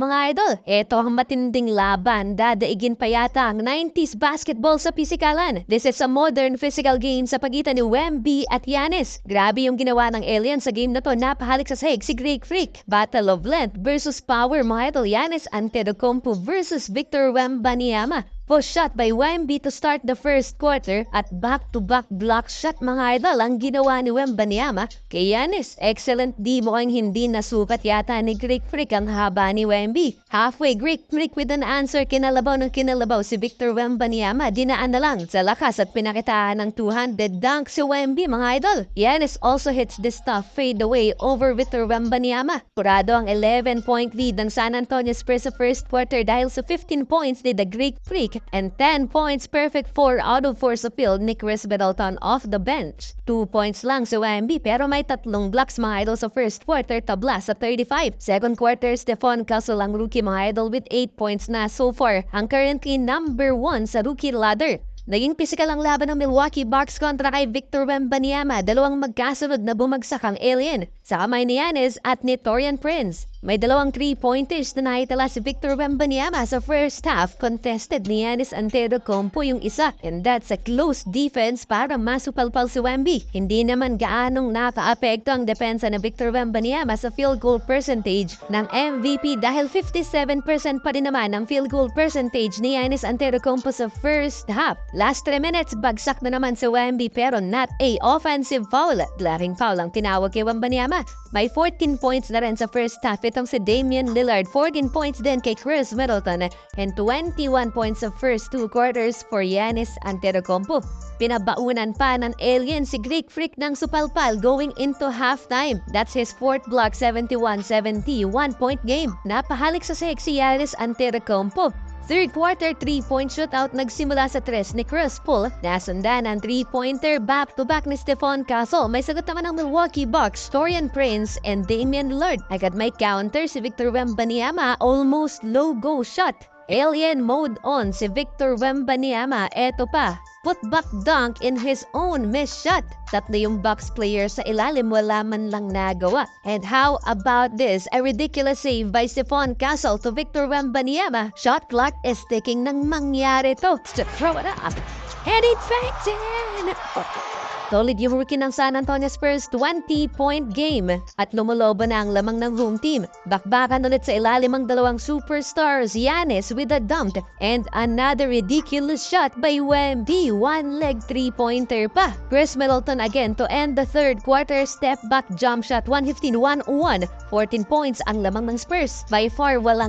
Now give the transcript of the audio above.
Mga idol, ito ang matinding laban. Dadaigin pa yata ang 90s basketball sa pisikalan. This is a modern physical game sa pagitan ni Wemby at Yanis. Grabe yung ginawa ng alien sa game na to. Napahalik sa sahig si Greek Freak. Battle of length versus power mga idol. Yanis Antetokounmpo versus Victor Wembanyama. Post shot by Wemby to start the first quarter at back-to-back block shot mga idol ang ginawa ni Wembanyama kay Yanis. Excellent di mo ang hindi nasukat yata ni Greek Freak ang haba ni Wemby. Halfway Greek Freak with an answer kinalabaw ng kinalabaw si Victor Wembanyama dinaan na lang sa lakas at pinakitaan ng 200 dunk si Wemby mga idol. Yanis also hits this tough fade away over Victor Wembanyama. Kurado ang 11-point lead ng San Antonio Spurs sa first quarter dahil sa 15 points ni the Greek Freak and 10 points perfect 4 out of 4 sa field ni Chris Middleton off the bench. 2 points lang si Wemby pero may tatlong blocks mga idol sa first quarter tabla sa 35. Second quarter, Stephon Castle ang rookie mga idol with 8 points na so far. Ang currently number 1 sa rookie ladder. Naging pisikal ang laban ng Milwaukee Bucks kontra kay Victor Wembanyama, dalawang magkasunod na bumagsak ang alien sa kamay ni Yanis at ni Torian Prince. May dalawang three-pointers na naitala si Victor Wembanyama sa first half. Contested ni Yanis Antetokounmpo yung isa. And that's a close defense para masupalpal si Wemby. Hindi naman gaanong naka-apekto ang depensa ni Victor Wembanyama sa field goal percentage ng MVP dahil 57% pa rin naman ang field goal percentage ni Yanis Antetokounmpo sa first half. Last 3 minutes, bagsak na naman si Wemby pero not a offensive foul. Glaring foul ang tinawag kay Wembanyama. May 14 points na rin sa first half itong si Damian Lillard. 14 points din kay Chris Middleton and 21 points sa first two quarters for Yanis Antetokounmpo. Pinabaunan pa ng alien si Greek Freak ng supalpal going into halftime. That's his fourth block 71-70 one-point game. Napahalik sa si Yanis Antetokounmpo. Third quarter, three-point shootout nagsimula sa tres ni Chris Paul. Nasundan ang three-pointer back-to-back ni Stephon Castle. May sagot naman ng Milwaukee Bucks, Torian Prince, and Damian Lillard. Agad may counter si Victor Wembanyama, almost low-go shot. Alien mode on si Victor Wembanyama. Eto pa, putback dunk in his own missed shot. Tatlo yung Bucks player sa ilalim wala man lang nagawa. And how about this? A ridiculous save by Stephon Castle to Victor Wembanyama. Shot clock is ticking nang mangyari to. To throw it up. And it bangs in! Solid yung rookie ng San Antonio Spurs 20-point game at lumulobo na ang lamang ng home team. Bakbakan ulit sa ilalim ang dalawang superstars, Yanis with a dump and another ridiculous shot by Wemby. One leg three-pointer pa. Chris Middleton again to end the third quarter step back jump shot 115-101. 14 points ang lamang ng Spurs. By far walang